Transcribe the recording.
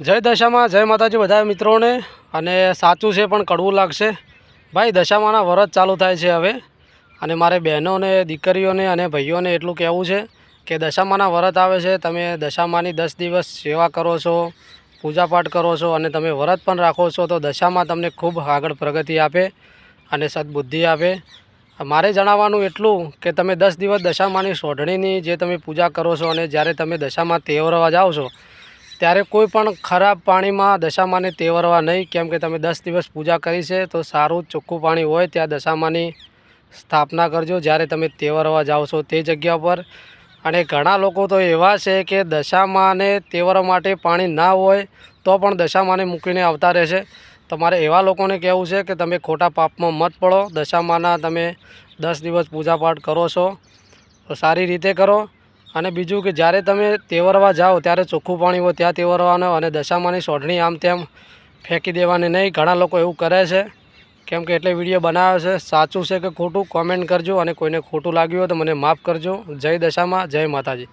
જય દશામાં, જય માતાજી બધા મિત્રોને. અને સાચું છે પણ કડવું લાગશે. ભાઈ, દશામાના વરત ચાલુ થાય છે હવે. અને મારે બહેનોને, દીકરીઓને અને ભાઈઓને એટલું કહેવું છે કે દશામાના વરત આવે છે. તમે દશામાની દસ દિવસ સેવા કરો છો, પૂજાપાઠ કરો છો અને તમે વરત પણ રાખો છો, તો દશામાં તમને ખૂબ આગળ પ્રગતિ આપે અને સદબુદ્ધિ આપે. મારે જણાવવાનું એટલું કે તમે દસ દિવસ દશામાની સોઢણીની જે તમે પૂજા કરો છો અને જ્યારે તમે દશામાં તેવરવા જાઓ છો ત્યારે કોઈ પણ ખરાબ પાણીમાં દશામાને તેવરવા નહીં. કેમ કે તમે દસ દિવસ પૂજા કરી છે, તો સારું ચોખ્ખું પાણી હોય ત્યાં દશામાની સ્થાપના કરજો. જ્યારે તમે તેવરવા જાઓ છો તે જગ્યા પર. અને ઘણા લોકો તો એવા છે કે દશામાને તેવરવા માટે પાણી ના હોય, તો પણ દશામાને મૂકીને આવતા રહેશે તમારે એવા લોકોને કહેવું છે કે તમે ખોટા પાપમાં મત પડો. દશામાના તમે દસ દિવસ પૂજાપાઠ કરો છો. તો સારી રીતે કરો. અને બીજું કે જ્યારે તમે તેવરવા જાઓ, ત્યારે ચોખ્ખું પાણી હોય ત્યાં તેવરવાનું અને દશામાની સોઢણી આમ તેમ ફેંકી દેવાની નહીં. ઘણા લોકો એવું કરે છે, કેમ કે એટલે વીડિયો બનાવ્યો છે. સાચું છે કે ખોટું? કોમેન્ટ કરજો અને કોઈને ખોટું લાગ્યું હોય તો મને માફ કરજો. જય દશામાં, જય માતાજી.